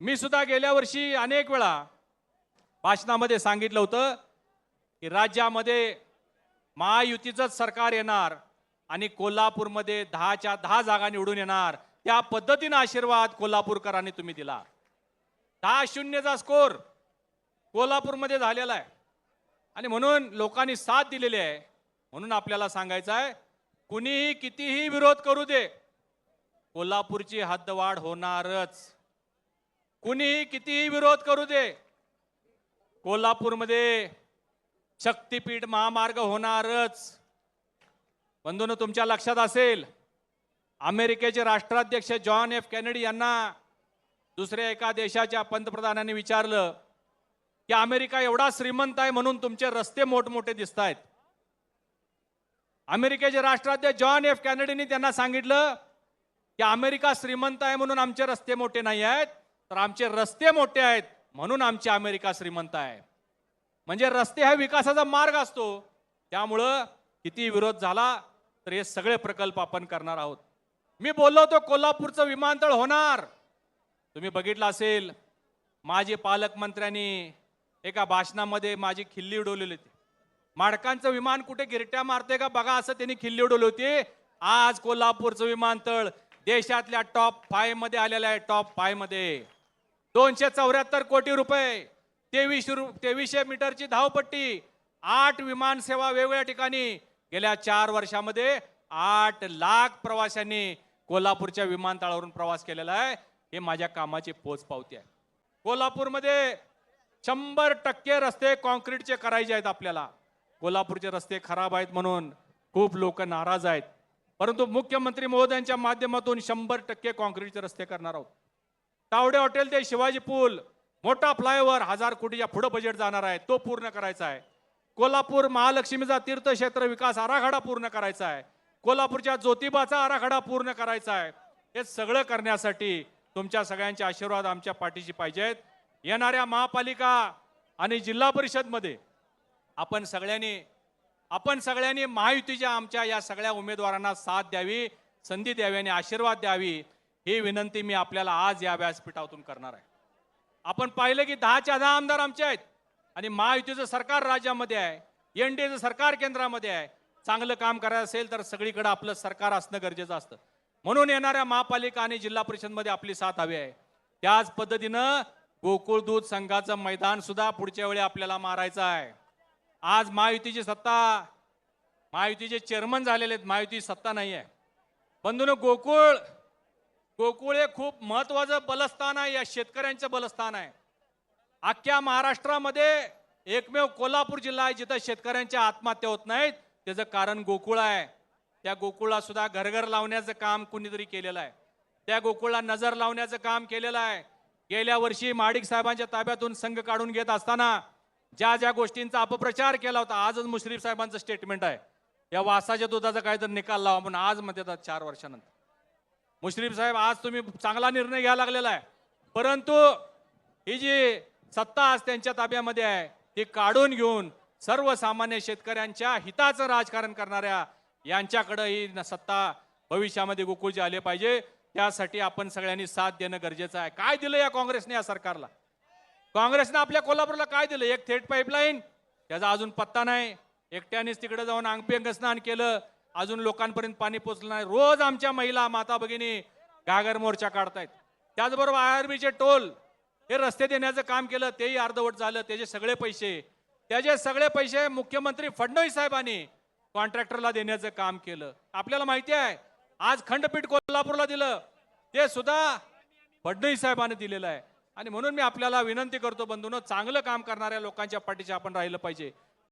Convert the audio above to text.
मी सुद्धा गेल्या वर्षी अनेक वेळा भाषणामध्ये सांगितलं होतं की राज्यामध्ये महायुतीचंच सरकार येणार आणि कोल्हापूरमध्ये दहाच्या दहा जागा निवडून येणार. त्या पद्धतीनं आशीर्वाद कोल्हापूरकरांनी तुम्ही दिला. दहा शून्यचा स्कोर कोल्हापूरमध्ये झालेला आहे. आणि म्हणून लोकांनी साथ दिलेली आहे. म्हणून आपल्याला सांगायचं आहे कुणीही कितीही विरोध करू दे कोल्हापूरची हद्दवाढ होणारच. कुणीही कितीही विरोध करू दे? कोल्हापूरमध्ये शक्तीपीठ महामार्ग होणारच. बंधून तुमच्या लक्षात असेल अमेरिकेचे राष्ट्राध्यक्ष जॉन एफ केनेडी यांना दुसऱ्या एका देशाच्या पंतप्रधानांनी विचारलं की अमेरिका एवढा श्रीमंत आहे म्हणून तुमचे रस्ते मोठमोठे दिसत आहेत अमेरिकेचे राष्ट्राध्यक्ष जॉन एफ कॅनेडीनी त्यांना सांगितलं की अमेरिका श्रीमंत आहे म्हणून आमचे रस्ते मोठे नाही आहेत. तर आमचे रस्ते मोठे आहेत म्हणून आमची अमेरिका श्रीमंत आहे. म्हणजे रस्ते हा विकासाचा मार्ग असतो. त्यामुळं किती विरोध झाला तर हे सगळे प्रकल्प आपण करणार आहोत. मी बोललो होतो कोल्हापूरचं विमानतळ होणार. तुम्ही बघितलं असेल माजी पालकमंत्र्यांनी एका भाषणामध्ये माझी खिल्ली उडवलेली होती. माडकांचं विमान कुठे गिरट्या मारते का बघा असं त्यांनी खिल्ली उडवली होती. आज कोल्हापूरचं विमानतळ देशातल्या टॉप फायमध्ये आलेलं आहे टॉप फायमध्ये दोनशे चौऱ्याहत्तर कोटी रुपये तेवीसशे रु तेवीसशे मीटरची धावपट्टी आठ विमान सेवा वेगवेगळ्या ठिकाणी गेल्या चार वर्षामध्ये आठ लाख प्रवाशांनी कोल्हापूरच्या विमानतळावरून प्रवास केलेला आहे. हे माझ्या कामाची पोच पावती आहे. कोल्हापूरमध्ये शंभर टक्के रस्ते कॉन्क्रीटचे करायचे आहेत आपल्याला. कोल्हापूरचे रस्ते खराब आहेत म्हणून खूप लोक नाराज आहेत. परंतु मुख्यमंत्री महोदयांच्या माध्यमातून शंभर टक्के कॉन्क्रीटचे रस्ते करणार आहोत. तावडे हॉटेल ते शिवाजी पूल. मोठा फ्लायओव्हर हजार कोटीच्या पुढं बजेट जाणार आहे. तो पूर्ण करायचा आहे. कोल्हापूर महालक्ष्मीचा तीर्थक्षेत्र विकास आराखडा पूर्ण करायचा आहे. कोल्हापूरच्या ज्योतिबाचा आराखडा पूर्ण करायचा आहे. हे सगळं करण्यासाठी तुमच्या सगळ्यांचे आशीर्वाद आमच्या पाठीशी पाहिजेत. येणाऱ्या महापालिका आणि जिल्हा परिषदमध्ये आपण सगळ्यांनी आपण सगळ्यांनी महायुतीच्या आमच्या या सगळ्या उमेदवारांना साथ द्यावी संधी द्यावी आणि आशीर्वाद द्यावी. ही विनंती मी आपल्याला आज या व्यासपीठातून करणार आहे. आपण पाहिलं की दहाच्या दहा आमदार आमचे आहेत आणि महायुतीचं सरकार राज्यामध्ये आहे एन एनडीएचं सरकार केंद्रामध्ये आहे. चांगलं काम करायचं असेल तर सगळीकडे आपलं सरकार असणं गरजेचं असतं. म्हणून येणाऱ्या महापालिका आणि जिल्हा परिषदमध्ये आपली साथ हवी आहे. त्याच पद्धतीनं गोकुळ दूध संघाचं मैदान सुद्धा पुढच्या वेळी आपल्याला मारायचं आहे. आज महायुतीची सत्ता महायुतीचे चेअरमन झालेले आहेत महायुती सत्ता नाही आहे बंधून गोकुळ गोकुळ हे खूप महत्वाचं बलस्थान आहे या शेतकऱ्यांचं बलस्थान आहे. अख्ख्या महाराष्ट्रामध्ये एकमेव कोल्हापूर जिल्हा आहे जिथं शेतकऱ्यांच्या आत्महत्या होत नाहीत. त्याचं कारण गोकुळ आहे. त्या गोकुळला सुद्धा घरघर लावण्याचं काम कुणीतरी केलेलं आहे. त्या गोकुळला नजर लावण्याचं काम केलेलं आहे. गेल्या वर्षी माडिक साहेबांच्या ताब्यातून संघ काढून घेत असताना ज्या ज्या गोष्टींचा अपप्रचार केला होता आजच मुश्रीफ साहेबांचं स्टेटमेंट आहे. या वासाच्या दुधाचा काहीतरी निकाल लावा म्हणून आज म्हणतात चार वर्षानंतर. मुश्रीफ साहेब आज तुम्ही चांगला निर्णय घ्यायला लागलेला आहे. परंतु ही जी सत्ता आज त्यांच्या ताब्यामध्ये आहे ती काढून घेऊन सर्वसामान्य शेतकऱ्यांच्या हिताचं राजकारण करणाऱ्या यांच्याकडे ही सत्ता भविष्यामध्ये गोकुळचे आले पाहिजे. त्यासाठी आपण सगळ्यांनी साथ देणं गरजेचं आहे. काय दिलं या काँग्रेसने या सरकारला? काँग्रेसनं आपल्या कोल्हापूरला काय दिलं? एक थेट पाईपलाईन त्याचा अजून पत्ता नाही. एकट्यानेच तिकडे जाऊन अंगपिंग स्नान केलं. अजून लोकांपर्यंत पाणी पोचलं नाही. रोज आमच्या महिला माता भगिनी घागर मोर्चा काढतायत. त्याचबरोबर आयआरबीचे टोल हे रस्ते देण्याचं काम केलं तेही अर्धवट झालं त्याचे सगळे पैसे. त्याचे सगळे पैसे मुख्यमंत्री फडणवीस साहेबांनी कॉन्ट्रॅक्टरला देण्याचं काम केलं. आपल्याला माहिती आहे आज खंडपीठ कोल्हापूरला दिलं. ते सुद्धा फडणवीस साहेबांनी दिलेलं आहे. आणि म्हणून मी आपल्याला विनंती करतो बंधून चांगलं काम करणाऱ्या लोकांच्या पाठीशी आपण राहिलं पाहिजे.